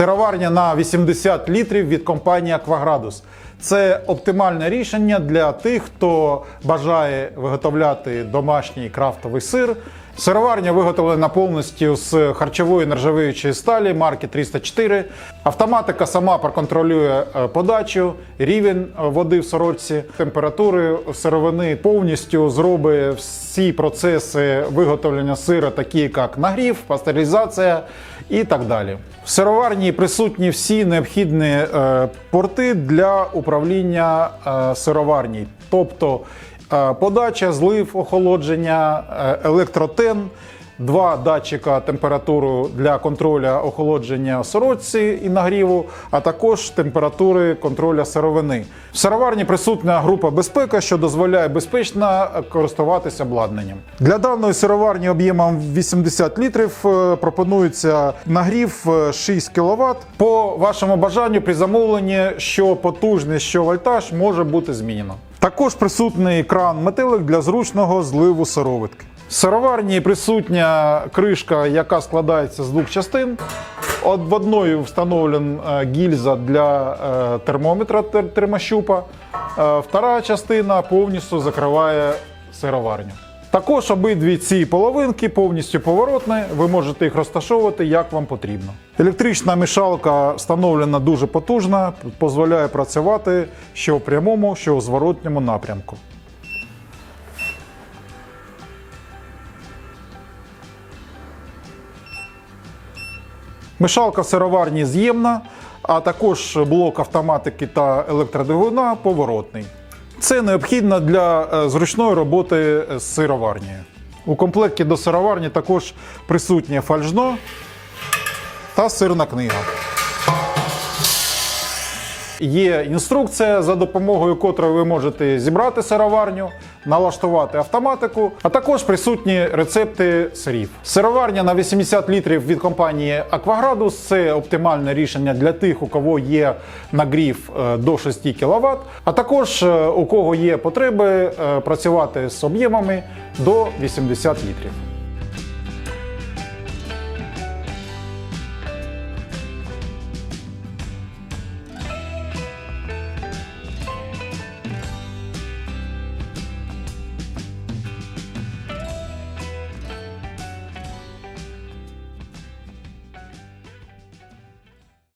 Сироварня на 80 літрів від компанії Акваградус. Це оптимальне рішення для тих, хто бажає виготовляти домашній крафтовий сир. Сироварня виготовлена повністю з харчової нержавіючої сталі марки 304. Автоматика сама проконтролює е, подачу, рівень е, води в сорочці, температури сировини повністю зробить всі процеси виготовлення сира, такі як нагрів, пастеризація і так далі. В сироварні присутні всі необхідні е, порти для управління е, сироварні, тобто е, подача, злив, охолодження, е, електротен, два датчика температури для контролю охолодження сорочці і нагріву, а також температури контроля сировини. В сироварні присутня група безпека, що дозволяє безпечно користуватися обладнанням. Для даної сироварні об'ємом 80 літрів е, пропонується нагрів е, 6 кВт. По вашому бажанню при замовленні, що потужність, що вольтаж може бути змінено. Також присутній кран метелик для зручного зливу сироватки. Сироварні присутня кришка, яка складається з двох частин. От в одної встановлена гільза для е, термометра термощупа. Е, Втора частина повністю закриває сироварню. Також обидві ці половинки повністю поворотні, ви можете їх розташовувати як вам потрібно. Електрична мішалка встановлена дуже потужна, дозволяє працювати що в прямому, що у зворотньому напрямку. Мішалка сироварні з'ємна, а також блок автоматики та електродвигуна поворотний. Це необхідно для е, зручної роботи з сироварнею. У комплекті до сироварні також присутнє фальжно та сирна книга. Є інструкція, за допомогою котрої ви можете зібрати сироварню, налаштувати автоматику, а також присутні рецепти сирів. Сироварня на 80 літрів від компанії Aquagradus – це оптимальне рішення для тих, у кого є нагрів е, до 6 кВт, а також е, у кого є потреби е, працювати з об'ємами до 80 літрів.